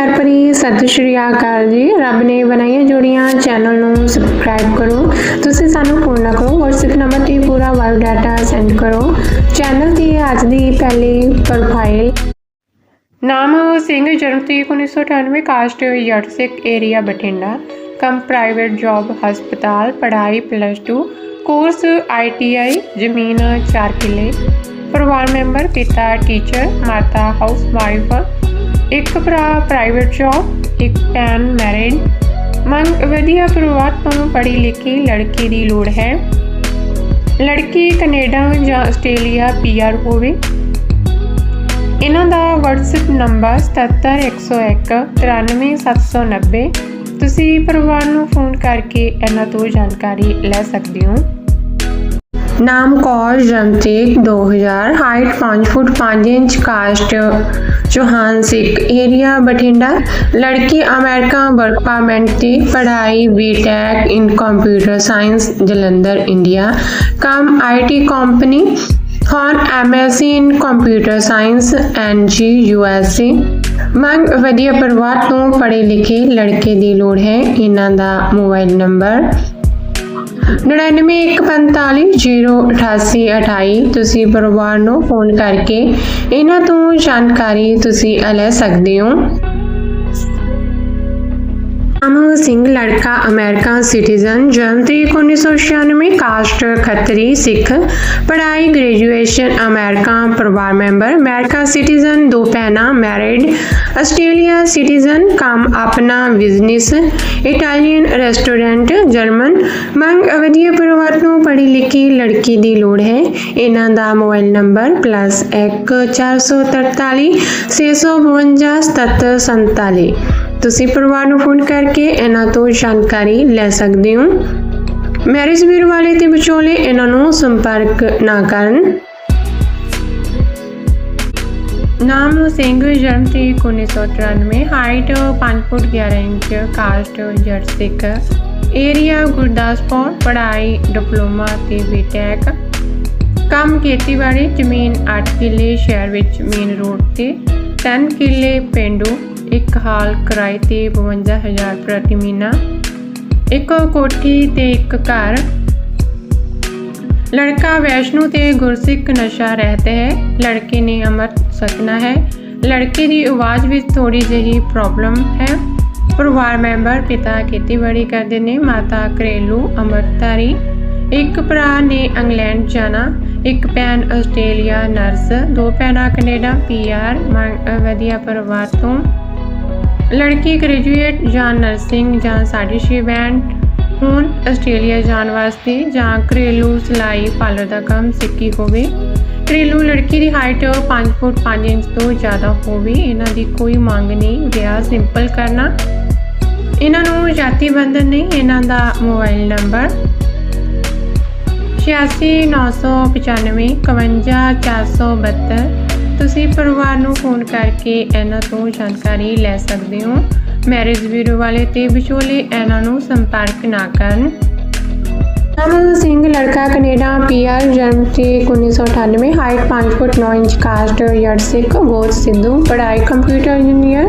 ਪਿਆਰ ਭਰੀ ਸਤਿ ਸ਼੍ਰੀ ਅਕਾਲ ਜੀ। ਰੱਬ ਨੇ ਬਣਾਈਆਂ ਜੋੜੀਆਂ ਚੈਨਲ ਨੂੰ ਸਬਸਕ੍ਰਾਈਬ ਕਰੋ। ਤੁਸੀਂ ਸਾਨੂੰ ਫੋਨ ਨਾ ਕਰੋ, WhatsApp ਨੰਬਰ ਤੇ ਪੂਰਾ ਬਾਇਓਡਾਟਾ ਸੈਂਡ ਕਰੋ। ਚੈਨਲ ਦੀ ਅੱਜ ਦੀ ਪਹਿਲੀ ਪ੍ਰੋਫਾਈਲ ਨਾਮ ਸਿੰਘ, ਜਨਮ ਤਰੀਕ 1998 caste Jat Sikh area Bathinda. Cum private job ਹਸਪਤਾਲ, ਪੜ੍ਹਾਈ ਪਲੱਸ 2 ਕੋਰਸ ਆਈਟੀਆਈ ਜ਼ਮੀਨ 4 ਕਿੱਲੇ। ਪਰਿਵਾਰ ਮੈਂਬਰ ਪਿਤਾ ਟੀਚਰ ਮਾਤਾ ਹਾਊਸ ਵਾਈਫ ਇੱਕ ਭਰਾ ਪ੍ਰਾਈਵੇਟ ਜੌਬ, ਇੱਕ ਭੈਣ ਮੈਰਿਡ। ਮੰਗ, ਵਧੀਆ ਪਰਿਵਾਰ ਤੋਂ ਪੜ੍ਹੀ ਲਿਖੀ ਲੜਕੀ ਦੀ ਲੋੜ ਹੈ। ਲੜਕੀ ਕੈਨੇਡਾ ਜਾਂ ਆਸਟ੍ਰੇਲੀਆ ਪੀਆਰ ਹੋਵੇ। ਇਹਨਾਂ ਦਾ WhatsApp ਨੰਬਰ 77101 93790 ਤੁਸੀਂ ਪਰਿਵਾਰ ਨੂੰ ਫੋਨ ਕਰਕੇ ਇਹਨਾਂ ਤੋਂ ਜਾਣਕਾਰੀ ਲੈ ਸਕਦੇ ਹੋ। ਨਾਮ ਕੌਰ ਜਮਤੇਕ 2000 height 5 foot 5 inch caste Chauhan Sikh area Bathinda. ਲੜਕੀ ਅਮਰੀਕਾ ਵਰਕ ਪਰਮਿਟ ਤੇ ਪੜ੍ਹਾਈ BTech in computer science Jalandhar India cum IT company ਹੁਣ ਐਮਐਸਸੀ ਇਨ ਕੰਪਿਊਟਰ ਸਾਇੰਸ ਐਨਜੀ ਯੂਐਸਏ ਮੰਗ, ਵਧੀਆ ਪਰਿਵਾਰ ਤੋਂ ਪੜ੍ਹੇ ਲਿਖੇ ਲੜਕੇ ਦੀ ਲੋੜ ਹੈ। ਇਹਨਾਂ ਦਾ ਮੋਬਾਈਲ ਨੰਬਰ 9915408828 ਤੁਸੀਂ ਪਰਿਵਾਰ ਨੂੰ ਫੋਨ ਕਰਕੇ ਇਹਨਾਂ ਤੋਂ ਜਾਣਕਾਰੀ ਤੁਸੀਂ ਲੈ ਸਕਦੇ ਹੋ। ਨਾਮ ਸਿੰਘ ਲੜਕਾ ਅਮਰੀਕਾ ਸਿਟੀਜ਼ਨ, ਜਨਮ ਤਰੀਕ 1996 ਕਾਸਟ ਖੱਤਰੀ, ਸਿੱਖ, ਪੜ੍ਹਾਈ, ਗ੍ਰੈਜੂਏਸ਼ਨ, ਅਮਰੀਕਾ ਪਰਿਵਾਰ ਮੈਂਬਰ, ਅਮਰੀਕਾ ਸਿਟੀਜ਼ਨ, ਦੋ ਭੈਣਾਂ, ਮੈਰਿਡ, ਆਸਟ੍ਰੇਲੀਆ ਸਿਟੀਜ਼ਨ, ਕੰਮ ਆਪਣਾ ਬਿਜ਼ਨਸ, ਇਟਾਲੀਅਨ ਰੈਸਟੋਰੈਂਟ, ਜਰਮਨ, ਮੰਗ ਵਧੀਆ ਪਰਿਵਾਰ ਨੂੰ ਪੜ੍ਹੀ ਲਿਖੀ ਲੜਕੀ ਦੀ ਲੋੜ ਹੈ। ਇਹਨਾਂ ਦਾ ਮੋਬਾਈਲ ਨੰਬਰ +1 443 652 7747 ਤੁਸੀਂ ਪਰਿਵਾਰ ਨੂੰ ਫੋਨ ਕਰਕੇ ਇਹਨਾਂ ਤੋਂ ਜਾਣਕਾਰੀ ਲੈ ਸਕਦੇ ਹੋ। ਮੈਰਿਜ ਵੀਰ ਵਾਲੇ ਤੇ ਵਿਚੋਲੇ ਇਹਨਾਂ ਨੂੰ ਸੰਪਰਕ ਨਾ ਕਰਨ। ਨਾਮ ਸਿੰਘ, ਜਨਮ ਤਰੀਕ 1993 ਹਾਈਟ 5 ਫੁੱਟ 11 ਇੰਚ ਕਾਸਟ ਜੱਟ ਸਿੱਖ। ਏਰੀਆ ਗੁਰਦਾਸਪੁਰ, ਪੜ੍ਹਾਈ ਡਿਪਲੋਮਾ ਤੇ ਬੀਟੈਕ ਕੰਮ ਖੇਤੀਬਾੜੀ, ਜ਼ਮੀਨ 8 ਕਿੱਲੇ, ਸ਼ਹਿਰ ਵਿੱਚ ਮੇਨ ਰੋਡ ਤੇ। 3 ਕਿੱਲੇ ਪਿੰਡੂ, ਇੱਕ ਹਾਲ ਕਿਰਾਏ ਤੇ 52000 ਪ੍ਰਤੀ ਮਹੀਨਾ, ਇੱਕ ਕੋਠੀ ਤੇ ਇੱਕ ਘਰ। ਲੜਕਾ ਵੈਸ਼ਨੂ ਤੇ ਗੁਰਸਿੱਖ ਨਸ਼ਾ ਰਹਿਤ ਹੈ, ਲੜਕੇ ਨੇ ਅਮਰ ਸਕਣਾ ਹੈ। ਲੜਕੇ ਦੀ ਆਵਾਜ਼ ਵਿੱਚ ਥੋੜੀ ਜਿਹੀ ਪ੍ਰੋਬਲਮ ਹੈ। ਪਰਿਵਾਰ ਮੈਂਬਰ ਪਿਤਾ ਖੇਤੀਬਾੜੀ ਕਰਦੇ ਨੇ, ਮਾਤਾ ਘਰੇਲੂ ਅਮਰਤਾਰੀ। ਇੱਕ ਭਰਾ ਨੇ ਇੰਗਲੈਂਡ ਜਾਣਾ ਇੱਕ ਭੈਣ ਆਸਟ੍ਰੇਲੀਆ ਨਰਸ, ਦੋ ਭੈਣਾਂ ਕੈਨੇਡਾ ਪੀਆਰ ਵਧੀਆ ਪਰਿਵਾਰ ਤੋਂ। ਲੜਕੀ ਗ੍ਰੈਜੂਏਟ ਜਾਂ ਨਰਸਿੰਗ ਜਾਂ ਸਾਡੀ ਬੈਂਡ ਹੁਣ ਆਸਟ੍ਰੇਲੀਆ ਜਾਣ ਵਾਸਤੇ ਜਾਂ ਘਰੇਲੂ ਸਿਲਾਈ ਪਾਰਲਰ ਦਾ ਕੰਮ ਸਿੱਖੀ ਹੋਵੇ। ਘਰੇਲੂ ਲੜਕੀ ਦੀ ਹਾਈਟ 5 ਫੁੱਟ 5 ਇੰਚ ਤੋਂ ਜ਼ਿਆਦਾ ਹੋਵੇ। ਇਹਨਾਂ ਦੀ ਕੋਈ ਮੰਗ ਨਹੀਂ, ਵਿਆਹ ਸਿੰਪਲ ਕਰਨਾ। ਇਹਨਾਂ ਨੂੰ ਜਾਤੀ ਬੰਧਨ ਨਹੀਂ, ਇਹਨਾਂ ਦਾ ਮੋਬਾਈਲ ਨੰਬਰ 8695 51472 ਤੁਸੀਂ ਪਰਿਵਾਰ ਨੂੰ ਫੋਨ ਕਰਕੇ ਇਹਨਾਂ ਤੋਂ ਜਾਣਕਾਰੀ ਲੈ ਸਕਦੇ ਹੋ। ਮੈਰਿਜ ਬਿਊਰੋ ਵਾਲੇ ਤੇ ਵਿਚੋਲੇ ਇਹਨਾਂ ਨੂੰ ਸੰਪਰਕ ਨਾ ਕਰਨ। ਨਾਮ ਸਿੰਘ, ਲੜਕਾ ਕੈਨੇਡਾ, ਪੀਆਰ ਜਨਮ ਤੇ 1998 ਹਾਈਟ 5 ਫੁੱਟ 9 ਇੰਚ, ਕਾਸਟ ਯਰਡ ਸਿੱਖ, ਗੋਤ ਸਿੱਧੂ, ਪੜ੍ਹਾਈ ਕੰਪਿਊਟਰ ਇੰਜੀਨੀਅਰ,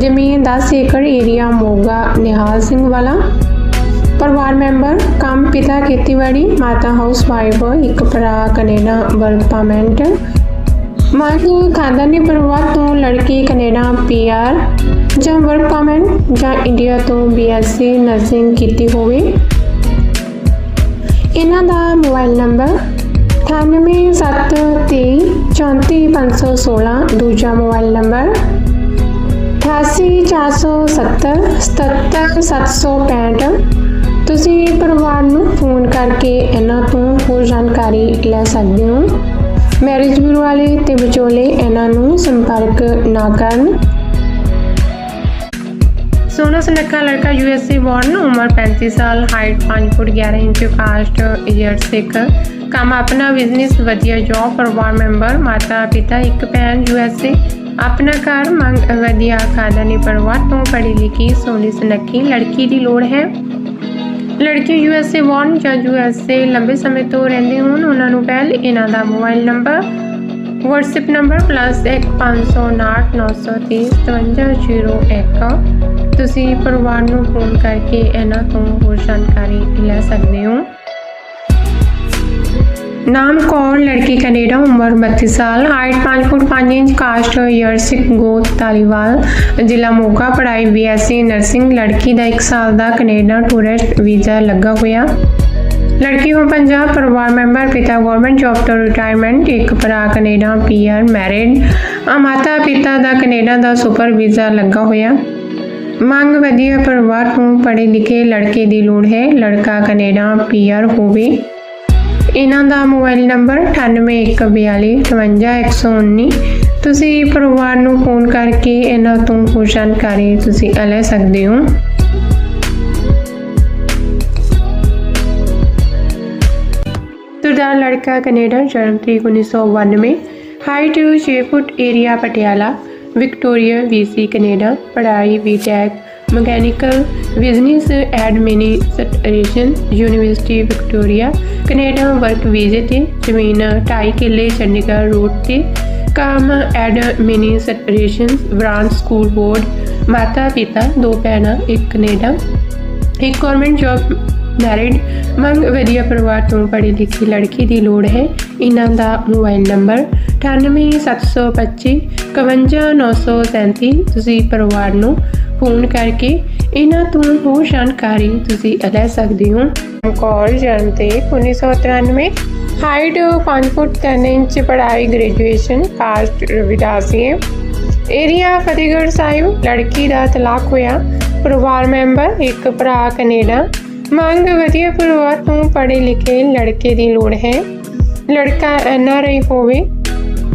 ਜ਼ਮੀਨ 10 ਏਕੜ, ਏਰੀਆ ਮੋਗਾ, ਨਿਹਾਲ ਸਿੰਘ ਵਾਲਾ। ਪਰਿਵਾਰ ਮੈਂਬਰ, ਕੰਮ ਪਿਤਾ, ਖੇਤੀਬਾੜੀ, ਮਾਤਾ ਹਾਊਸ ਵਾਈਫ, ਇੱਕ ਭਰਾ, ਕੈਨੇਡਾ ਵਰਕ ਪਰਮਿਟ ਮਾਂ ਖਾਨਦਾਨੀ ਪਰਿਵਾਰ ਤੋਂ ਲੜਕੀ ਕੈਨੇਡਾ ਪੀਆਰ ਜਾਂ ਵਰਕ ਪਰਮਿਟ ਜਾਂ ਇੰਡੀਆ ਤੋਂ ਬੀਐਸਸੀ ਨਰਸਿੰਗ ਕੀਤੀ ਹੋਵੇ। ਇਹਨਾਂ ਦਾ ਮੋਬਾਈਲ ਨੰਬਰ 9873345516 ਦੂਜਾ ਮੋਬਾਈਲ ਨੰਬਰ 8847 77765 ਤੁਸੀਂ ਪਰਿਵਾਰ ਨੂੰ ਫੋਨ ਕਰਕੇ ਇਹਨਾਂ ਤੋਂ ਹੋਰ ਜਾਣਕਾਰੀ ਲੈ ਸਕਦੇ ਹੋ। ਮੈਰਿਜ ਬਿਊਰੋ ਵਾਲੇ ਤੇ ਵਿਚੋਲੇ ਇਹਨਾਂ ਨੂੰ ਸੰਪਰਕ ਨਾ ਕਰਨ। ਸੋਨਾ ਸੁਨੱਖਾ ਲੜਕਾ ਯੂਐਸਏ ਬੌਰਨ ਉਮਰ 35 ਸਾਲ ਹਾਈਟ 5 ਫੁੱਟ 11 ਇੰਚ ਕਾਸਟ ਈਅਰ ਸਿੱਖ। ਕੰਮ ਆਪਣਾ ਬਿਜ਼ਨਸ ਵਧੀਆ ਜੌਬ ਪਰਿਵਾਰ ਮੈਂਬਰ ਮਾਤਾ ਪਿਤਾ, ਇੱਕ ਭੈਣ ਯੂਐਸਏ ਆਪਣਾ ਘਰ ਮੰਗ, ਵਧੀਆ ਖਾਨਦਾਨੀ ਪਰਿਵਾਰ ਤੋਂ ਪੜ੍ਹੀ ਲਿਖੀ, ਸੋਹਣੀ ਸੁਨੱਖੀ ਲੜਕੀ ਦੀ ਲੋੜ ਹੈ। ਲੜਕੀ ਯੂਐਸਏ ਬੌਰਨ ਜਾਂ ਯੂਐਸਏ ਲੰਬੇ ਸਮੇਂ ਤੋਂ ਰਹਿੰਦੇ ਹੋਣ, ਉਹਨਾਂ ਨੂੰ ਪਹਿਲ ਇਹਨਾਂ ਦਾ ਮੋਬਾਈਲ ਨੰਬਰ, WhatsApp ਨੰਬਰ +1509935701 ਤੁਸੀਂ ਪਰਿਵਾਰ ਨੂੰ ਫੋਨ ਕਰਕੇ ਇਹਨਾਂ ਤੋਂ ਹੋਰ ਜਾਣਕਾਰੀ ਲੈ ਸਕਦੇ ਹੋ। ਨਾਮ ਕੌਰ ਲੜਕੀ ਕੈਨੇਡਾ, ਉਮਰ 32 ਸਾਲ ਹਾਈਟ 5 ਫੁੱਟ 5 ਇੰਚ ਕਾਸਟ ਯਰਸਿਕ ਸਿੱਖ ਗੋਤ ਤਾਲੀਵਾਲ ਜ਼ਿਲ੍ਹਾ ਮੋਗਾ, ਪੜ੍ਹਾਈ ਬੀਐਸਸੀ ਨਰਸਿੰਗ ਲੜਕੀ ਦਾ 1 ਸਾਲ ਦਾ ਕੈਨੇਡਾ ਟੂਰਿਸਟ ਵੀਜ਼ਾ ਲੱਗਾ ਹੋਇਆ। ਲੜਕੀ ਹੋ ਪੰਜਾਬ ਪਰਿਵਾਰ ਮੈਂਬਰ, ਪਿਤਾ ਗਵਰਨਮੈਂਟ ਜੌਬ ਤੋਂ ਰਿਟਾਇਰਮੈਂਟ ਇੱਕ ਭਰਾ ਕੈਨੇਡਾ ਪੀਆਰ ਮੈਰਿਡ ਆ ਮਾਤਾ ਪਿਤਾ ਦਾ ਕੈਨੇਡਾ ਦਾ ਸੁਪਰ ਵੀਜ਼ਾ ਲੱਗਾ ਹੋਇਆ। ਮੰਗ ਵਧੀਆ ਪਰਿਵਾਰ ਤੋਂ ਪੜ੍ਹੇ ਲਿਖੇ ਲੜਕੇ ਦੀ ਲੋੜ ਹੈ, ਲੜਕਾ ਕੈਨੇਡਾ ਪੀਆਰ ਹੋਵੇ। ਇਹਨਾਂ ਦਾ ਮੋਬਾਈਲ ਨੰਬਰ 9814255119 ਤੁਸੀਂ ਪਰਿਵਾਰ ਨੂੰ ਫੋਨ ਕਰਕੇ ਇਹਨਾਂ ਤੋਂ ਹੋਰ ਜਾਣਕਾਰੀ ਤੁਸੀਂ ਲੈ ਸਕਦੇ ਹੋ। ਤੁਰਦਾ ਲੜਕਾ ਕੈਨੇਡਾ, ਜਨਮ ਤਰੀਕ 1992 height 6 foot area Patiala. Victoria BC Canada. ਪੜ੍ਹਾਈ BTech mechanical, business, administration, university, Victoria, Canada work ਵੀਜ਼ੇ ਤੇ ਜ਼ਮੀਨ 2.5 ਕਿੱਲੇ ਚੰਡੀਗੜ੍ਹ ਰੋਡ ਤੇ ਕੰਮ, ਐਡਮਿਨਿਸਟ੍ਰੇਸ਼ਨ, ਬ੍ਰਾਂਚ ਸਕੂਲ ਬੋਰਡ, ਮਾਤਾ ਪਿਤਾ, ਦੋ ਭੈਣਾਂ, ਇੱਕ ਕੈਨੇਡਾ। ਇੱਕ ਗਵਰਨਮੈਂਟ ਜੌਬ ਮੈਰਿਡ ਮੰਗ ਵਧੀਆ ਪਰਿਵਾਰ ਤੋਂ ਪੜ੍ਹੀ ਲਿਖੀ ਲੜਕੀ ਦੀ ਲੋੜ ਹੈ। ਇਹਨਾਂ ਦਾ ਮੋਬਾਈਲ ਨੰਬਰ 98725 51937 ਤੁਸੀਂ ਪਰਿਵਾਰ ਨੂੰ ਫੋਨ ਕਰਕੇ ਇਹਨਾਂ ਤੋਂ ਹੋਰ ਜਾਣਕਾਰੀ ਤੁਸੀਂ ਲੈ ਸਕਦੇ ਹੋ। ਕਾਲ ਜਨਮ ਤੇ 1993 ਹਾਈਟ 5 ਫੁੱਟ 10 ਇੰਚ ਪੜ੍ਹਾਈ graduation caste Ravidasia. Area Fatehgarh Sahib, ਲੜਕੀ ਦਾ ਤਲਾਕ ਹੋਇਆ। ਪਰਿਵਾਰ ਮੈਂਬਰ, ਇੱਕ ਭਰਾ ਕੈਨੇਡਾ। ਮੰਗ ਵਧੀਆ ਪਰਿਵਾਰ ਤੋਂ ਪੜ੍ਹੇ ਲਿਖੇ ਲੜਕੇ ਦੀ ਲੋੜ ਹੈ। ਲੜਕਾ ਐਨਆਰਆਈ ਹੋਵੇ।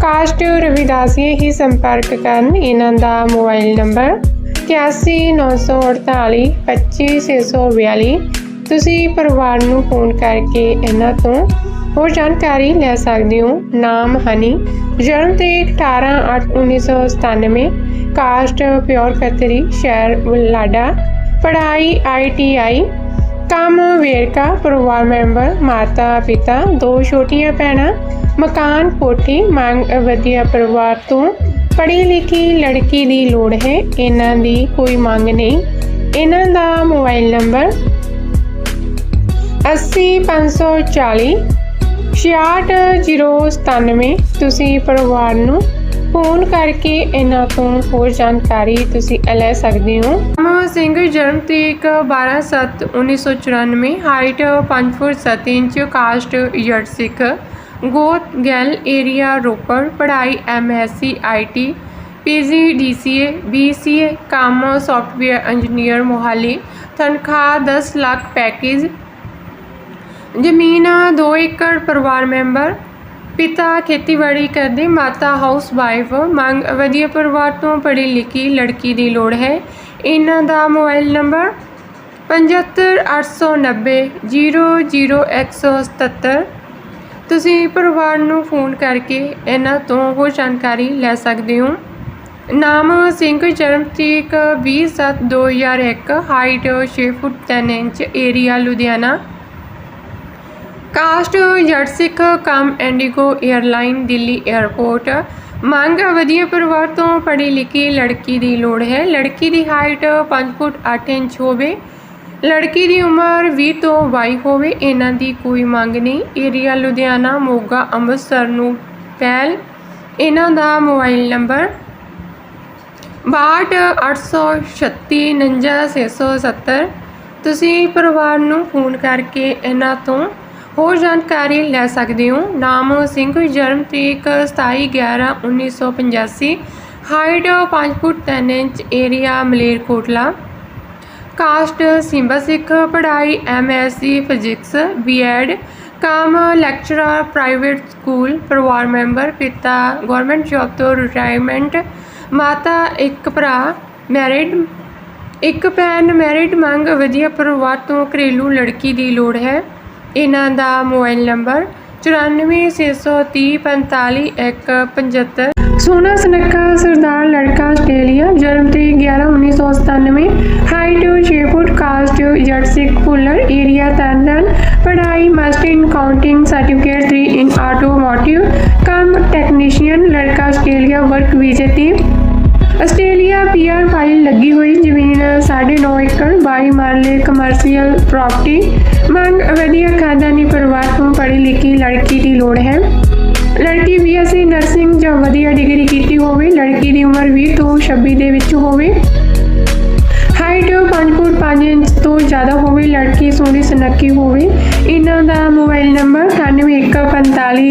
ਕਾਸਟ ਰਵਿਦਾਸੀਏ ਹੀ ਸੰਪਰਕ ਕਰਨ ਇਹਨਾਂ ਦਾ ਮੋਬਾਈਲ ਨੰਬਰ। 8194 25642 ਤੁਸੀਂ ਪਰਿਵਾਰ ਨੂੰ ਫੋਨ ਕਰਕੇ ਇਹਨਾਂ ਤੋਂ ਹੋਰ ਜਾਣਕਾਰੀ ਲੈ ਸਕਦੇ ਹੋ। ਨਾਮ ਹਨੀ, ਜਨਮ ਤੇ 18/8/1997 ਕਾਸਟ ਪਿਓਰ ਖੱਤਰੀ, ਸ਼ਹਿਰ ਬੁਲਾਡਾ ਪੜ੍ਹਾਈ ਆਈਟੀਆਈ ਕੰਮ ਵੇਰਕਾ, ਪਰਿਵਾਰ ਮੈਂਬਰ, ਮਾਤਾ, ਪਿਤਾ, ਦੋ ਛੋਟੀਆਂ ਭੈਣਾਂ, ਮਕਾਨ, ਕੋਠੀ, ਮੰਗ, ਵਧੀਆ ਪਰਿਵਾਰ ਤੋਂ ਪੜ੍ਹੀ ਲਿਖੀ ਲੜਕੀ ਦੀ ਲੋੜ ਹੈ। ਇਹਨਾਂ ਦੀ ਕੋਈ ਮੰਗ ਨਹੀਂ। ਇਹਨਾਂ ਦਾ ਮੋਬਾਈਲ ਨੰਬਰ 80540 66097 ਤੁਸੀਂ ਪਰਿਵਾਰ ਨੂੰ ਫੋਨ ਕਰਕੇ ਇਹਨਾਂ ਤੋਂ ਹੋਰ ਜਾਣਕਾਰੀ ਤੁਸੀਂ ਲੈ ਸਕਦੇ ਹੋ। ਅਮਰ ਸਿੰਘ ਜਨਮ ਤਰੀਕ 12/7/1994 ਹਾਈਟ 5 ਫੁੱਟ 7 ਇੰਚ ਕਾਸਟ ਜੱਟ ਸਿੱਖ। ਗੋਤ, ਗੈਲ, ਏਰੀਆ, ਰੋਪੜ, ਪੜ੍ਹਾਈ, MSc IT PG, DCA, BCA ਕੰਮ ਸੌਫਟਵੇਅਰ ਇੰਜੀਨੀਅਰ, ਮੋਹਾਲੀ। ਤਨਖਾਹ 10 ਲੱਖ ਪੈਕੇਜ। ਜ਼ਮੀਨ 2 ਏਕੜ, ਪਰਿਵਾਰ ਮੈਂਬਰ। ਪਿਤਾ ਖੇਤੀਬਾੜੀ ਕਰਦੇ, ਮਾਤਾ ਹਾਊਸ ਵਾਈਫ। ਮੰਗ, ਵਧੀਆ ਪਰਿਵਾਰ ਤੋਂ ਪੜ੍ਹੀ ਲਿਖੀ ਲੜਕੀ ਦੀ ਲੋੜ ਹੈ। ਇਹਨਾਂ ਦਾ ਮੋਬਾਈਲ ਨੰਬਰ 7589 00177 ਤੁਸੀਂ ਪਰਿਵਾਰ ਨੂੰ ਫੋਨ ਕਰਕੇ ਇਹਨਾਂ ਤੋਂ ਹੋਰ ਜਾਣਕਾਰੀ ਲੈ ਸਕਦੇ ਹੋ। ਨਾਮ ਸਿੰਘ ਜਨਮ ਤਰੀਕ 20/7/2001 height 6 foot 10 inch, area Ludhiana. Caste ਜੱਟ ਸਿੱਖ ਕਮ ਇੰਡੀਗੋ 에ਅਰਲਾਈਨ ਦਿੱਲੀ 에ਅਰਪੋਰਟ ਮੰਗ ਵਧੀਆ ਪਰਿਵਾਰ ਤੋਂ ਪੜ੍ਹੀ ਲਿਖੀ ਲੜਕੀ ਦੀ ਲੋੜ ਹੈ। ਲੜਕੀ ਦੀ ਹਾਈਟ 5 ਫੁੱਟ 8 ਇੰਚ ਹੋਵੇ। ਲੜਕੀ ਦੀ ਉਮਰ 20 ਤੋਂ 22 ਹੋਵੇ, ਇਹਨਾਂ ਦੀ ਕੋਈ ਮੰਗ ਨਹੀਂ। ਏਰੀਆ ਲੁਧਿਆਣਾ, ਮੋਗਾ, ਅੰਮ੍ਰਿਤਸਰ ਨੂੰ ਪਹਿਲ ਇਹਨਾਂ ਦਾ ਮੋਬਾਈਲ ਨੰਬਰ 6286399670 ਤੁਸੀਂ ਪਰਿਵਾਰ ਨੂੰ ਫੋਨ ਕਰਕੇ ਇਹਨਾਂ ਤੋਂ ਹੋਰ ਜਾਣਕਾਰੀ ਲੈ ਸਕਦੇ ਹੋ। ਨਾਮ ਸਿੰਘ ਜਨਮ ਤਰੀਕ 27/11/1985 ਹਾਈਟ 5 ਫੁੱਟ 3 inch, area Malerkotla. Caste Simba ਸਿੱਖ, ਪੜ੍ਹਾਈ ਐਮਐਸਸੀ ਫਿਜ਼ਿਕਸ ਬੀਐਡ ਕਾਮ ਲੈਕਚਰਰ ਪ੍ਰਾਈਵੇਟ ਸਕੂਲ ਪਰਿਵਾਰ ਮੈਂਬਰ, ਪਿਤਾ ਗਵਰਨਮੈਂਟ ਜੌਬ ਤੋਂ ਰਿਟਾਇਰਮੈਂਟ ਮਾਤਾ, ਇੱਕ ਭਰਾ ਮੈਰਿਡ ਇੱਕ ਭੈਣ ਮੈਰਿਡ ਮੰਗ, ਵਧੀਆ ਪਰਿਵਾਰ ਤੋਂ ਘਰੇਲੂ ਲੜਕੀ ਦੀ ਲੋੜ ਹੈ। ਇਹਨਾਂ ਦਾ ਮੋਬਾਈਲ ਨੰਬਰ सोना सनक्का सरदार लड़का ऑस्ट्रेलिया जन्म तिथि ग्यारह उन्नीस सौ सतानवे हाइट छः फुट कास्ट जट सिख पुलर एरिया तंदन पढ़ाई master in accounting certificate three in automotive काम टेक्नीशियन लड़का ਆਸਟ੍ਰੇਲੀਆ ਵਰਕ ਵੀਜ਼ੇ ਤੇ ਆਸਟ੍ਰੇਲੀਆ ਪੀਆਰ ਫਾਈਲ ਲੱਗੀ ਹੋਈ ਜ਼ਮੀਨ 9.5 ਏਕੜ 22 ਮਰਲੇ ਕਮਰਸ਼ੀਅਲ ਪ੍ਰਾਪਰਟੀ ਮੰਗ ਵਧੀਆ ਖਾਨਦਾਨੀ ਪਰਿਵਾਰ ਤੋਂ ਪੜ੍ਹੀ ਲਿਖੀ ਲੜਕੀ ਦੀ ਲੋੜ ਹੈ ਲੜਕੀ ਬੀਐਸਸੀ ਨਰਸਿੰਗ ਜਾਂ ਵਧੀਆ ਡਿਗਰੀ ਕੀਤੀ ਹੋਵੇ, ਲੜਕੀ ਦੀ ਉਮਰ 20 ਤੋਂ 26 ਦੇ ਵਿੱਚ ਹੋਵੇ। ਹਾਈਟ 5 ਫੁੱਟ 5 ਇੰਚ ਤੋਂ ਜ਼ਿਆਦਾ ਹੋਵੇ, ਲੜਕੀ ਸੋਹਣੀ ਸੁਨੱਖੀ ਹੋਵੇ। ਇਹਨਾਂ ਦਾ ਮੋਬਾਈਲ ਨੰਬਰ 9145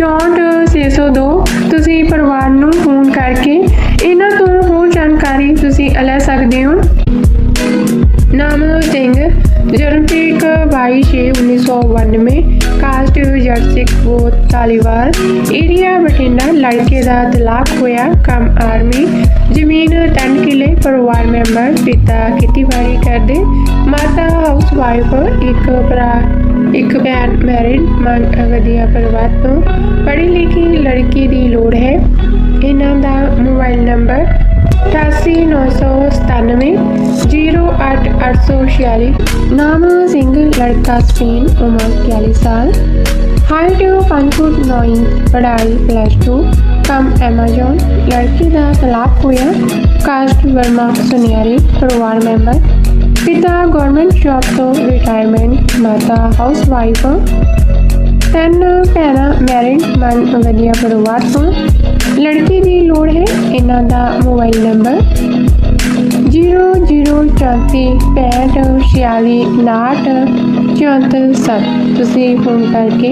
64602 ਤੁਸੀਂ ਪਰਿਵਾਰ ਨੂੰ ਫੋਨ ਕਰਕੇ ਇਹਨਾਂ ਤੋਂ ਹੋਰ ਜਾਣਕਾਰੀ ਤੁਸੀਂ ਲੈ ਸਕਦੇ ਹੋ। ਕਾਸਟ ਜੱਟ ਸਿੱਖ ਗੋਤ ਏਰੀਆ ਬਠਿੰਡਾ ਲੜਕੇ ਦਾ ਤਲਾਕ ਹੋਇਆ। ਕੰਮ ਆਰਮੀ ਜ਼ਮੀਨ 10 ਕਿਲੇ, ਪਰਿਵਾਰ ਮੈਂਬਰ ਪਿਤਾ ਖੇਤੀਬਾੜੀ ਕਰਦੇ। ਮਾਤਾ ਹਾਊਸ ਵਾਈਫ ਇੱਕ ਭਰਾ, ਇੱਕ ਭੈਣ ਮੈਰਿਡ ਵਧੀਆ ਪਰਿਵਾਰ ਤੋਂ। ਪੜ੍ਹੀ ਲਿਖੀ ਲੜਕੀ ਦੀ ਲੋੜ ਹੈ। ਇਹਨਾਂ ਦਾ ਮੋਬਾਈਲ ਨੰਬਰ 8897 08846 ਨਾਮ ਸਿੰਘ, ਲੜਕਾ ਸਪੇਨ, ਉਮਰ 41 ਸਾਲ। ਹਾਈ 5 ਫੁੱਟ 9 ਇੰਚ ਪੜ੍ਹਾਈ ਪਲੱਸ 2 ਕੰਮ ਐਮਾਜ਼ਨ ਲੜਕੀ ਦਾ ਤਲਾਕ ਹੋਇਆ ਕਾਸਟ ਵਰਮਾ ਸੁਨਿਆਰੀ ਪਰਿਵਾਰ ਮੈਂਬਰ ਪਿਤਾ ਗਵਰਨਮੈਂਟ ਜੌਬ ਤੋਂ ਰਿਟਾਇਰਮੈਂਟ ਮਾਤਾ ਹਾਊਸ ਵਾਈਫ ਤਿੰਨ ਭੈਣਾਂ ਮੈਰਿਡ ਮਨ ਵਧੀਆ ਪਰਿਵਾਰ ਤੋਂ ਲੜਕੀ ਦੀ ਲੋੜ ਹੈ ਇਹਨਾਂ ਦਾ ਮੋਬਾਈਲ ਨੰਬਰ 0046546 ਤੁਸੀਂ ਫੋਨ ਕਰਕੇ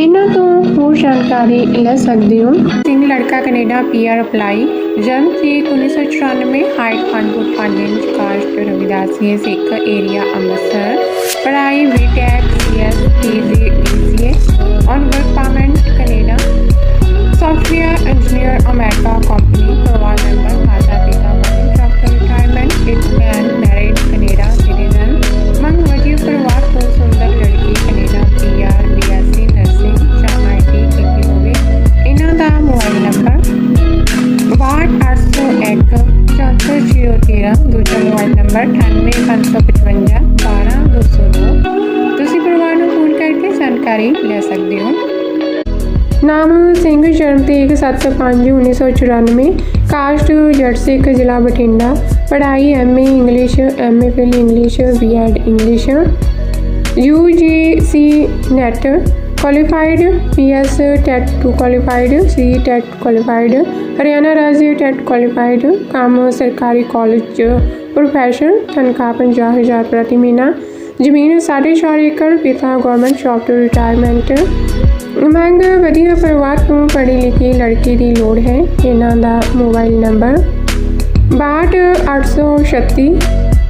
ਇਹਨਾਂ ਤੋਂ ਹੋਰ ਜਾਣਕਾਰੀ ਲੈ ਸਕਦੇ ਹੋ। ਸਿੰਘ ਲੜਕਾ ਕੈਨੇਡਾ ਪੀਆਰ ਅਪਲਾਈ ਜਨਮ ਤਰੀਕ 1994 height 5 foot 5 inch caste Ravidasia Sikh area Amritsar. ਪੜ੍ਹਾਈ BTech CS PG DCA on work permit Canada. Software engineer America company ਪਰਿਵਾਰ ਨੰਬਰ ਰਿਟਾਇਰਮੈਂਟ ਇੱਕ ਮੈਨ ਮੈਰਿਡ ਕੈਨੇਡਾ ਸਿਟੀਜ਼ਨ ਮੰਗ ਵਧੀਆ ਪਰਿਵਾਰ ਤੋਂ ਸੁੰਦਰ ਲੜਕੀ ਕੈਨੇਡਾ ਪੀਆਰ ਬੀਐਸਸੀ ਨਰਸਿੰਗ ਜਾਂ ਆਈਟੀ ਕੀਤੀ ਹੋਵੇ। ਇਹਨਾਂ ਦਾ ਮੋਬਾਈਲ ਨੰਬਰ 62801 74013 ਦੂਜਾ ਮੋਬਾਈਲ ਨੰਬਰ 98555 12202 ਤੁਸੀਂ ਪਰਿਵਾਰ ਨੂੰ ਫੋਨ ਕਰਕੇ ਜਾਣਕਾਰੀ ਲੈ ਸਕਦੇ ਹੋ। ਨਾਮ ਸਿੰਘ, ਜਨਮ ਤਰੀਕ 7/5/1994 ਕਾਸਟ, ਜੱਟ ਸਿੱਖ, ਜ਼ਿਲ੍ਹਾ ਬਠਿੰਡਾ। ਪੜ੍ਹਾਈ MA English MA phil English BEd English UGC NET qualified PS TET two qualified C TET qualified Haryana ਰਾਜ ਟੈਟ ਕੁਆਲੀਫਾਈਡ ਕੰਮ ਸਰਕਾਰੀ ਕਾਲਜ ਪ੍ਰੋਫੈਸ਼ਨ ਤਨਖਾਹ 50000 ਪ੍ਰਤੀ ਮਹੀਨਾ ਜ਼ਮੀਨ 4.5 ਏਕੜ, ਪਿਤਾ ਗਵਰਨਮੈਂਟ ਜੌਬ ਤੋਂ ਰਿਟਾਇਰਮੈਂਟ ਮੰਗ, ਵਧੀਆ ਪਰਿਵਾਰ ਤੋਂ ਪੜ੍ਹੀ ਲਿਖੀ ਲੜਕੀ ਦੀ ਲੋੜ ਹੈ। ਇਹਨਾਂ ਦਾ ਮੋਬਾਈਲ ਨੰਬਰ 62836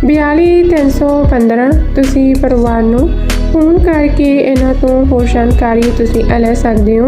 42315 ਤੁਸੀਂ ਪਰਿਵਾਰ ਨੂੰ ਫੋਨ ਕਰਕੇ ਇਹਨਾਂ ਤੋਂ ਹੋਰ ਜਾਣਕਾਰੀ ਤੁਸੀਂ ਲੈ ਸਕਦੇ ਹੋ।